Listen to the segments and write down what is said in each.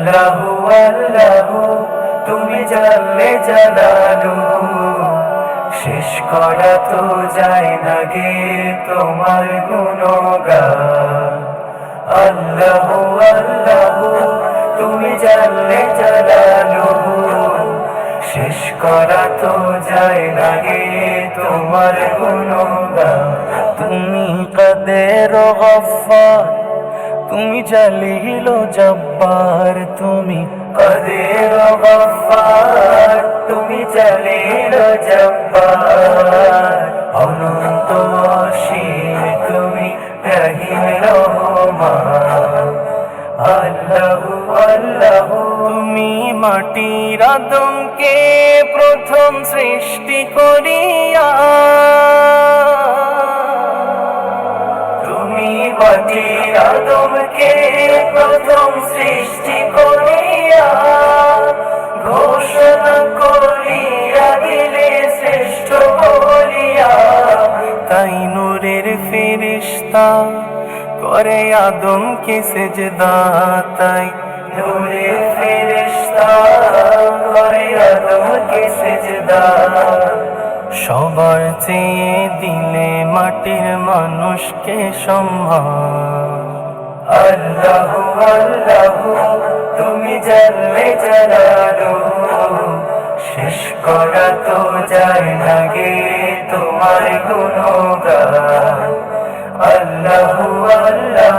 আল্লাহু আল্লাহু, তুমি জানলে জানালু। শেষ করা তো যায় না গে তোমার গুণগা আল্লাহু আল্লাহু, তুমি জানলে জানালু। শেষ করা তো যায় না গে তোমার গুণগান। তুমি কাদের গফফার তুমি জালিল জব্বার, তুমি কদের গফার তুমি জালিল জব্বার, অনন্ত অসীম তুমি রহিম রহমান আল্লাহ আল্লাহ, তুমি মাটির আদমকে প্রথম সৃষ্টি করিয়া মাটির আদমকে প্রথম সৃষ্টি করিয়া ঘোষণা করিয়া দিলে শ্রেষ্ঠ বলিয়া তাই নূরের ফেরিস্তা করে আদমকে সেজদা, তাই নূরে ফেরেশতা করে আদমকে সেজদা। সবার চেয়ে দিলে মাটির মানুষকে সম্মান। আল্লাহ তুমি জানলে জানালো। শেষ করা তো যায় না গে তোমার গুণগান। আল্লাহ আল্লাহ,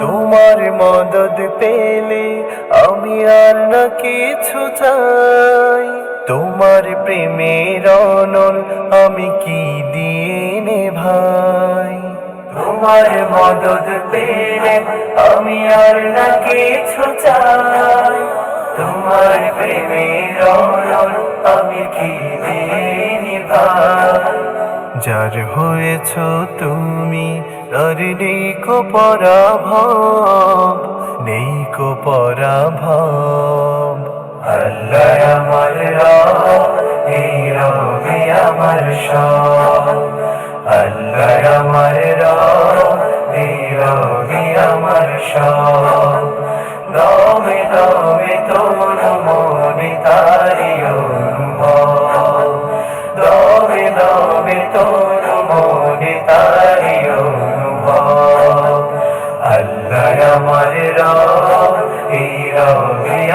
তোমার মদত পেলে আমি আর না কিছু চাই। তোমার প্রেমের অনল আমি কি দিয়ে নে ভাই? তোমার মদত পেলে আমি আর না কিছু চাই। তোমার প্রেমের অনল আমি কি দিন ভাই? যার হয়েছ তুমি, তার নেই কো পরাভব, নেই কো পরাভব। আল্লাহ আমার সব আল্লাহ আমার রব আমার সব দমে দমে তোর মনে তারি দমে দমে তোর মনে তারি আল্লাহ আমার রবি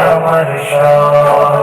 আমার সব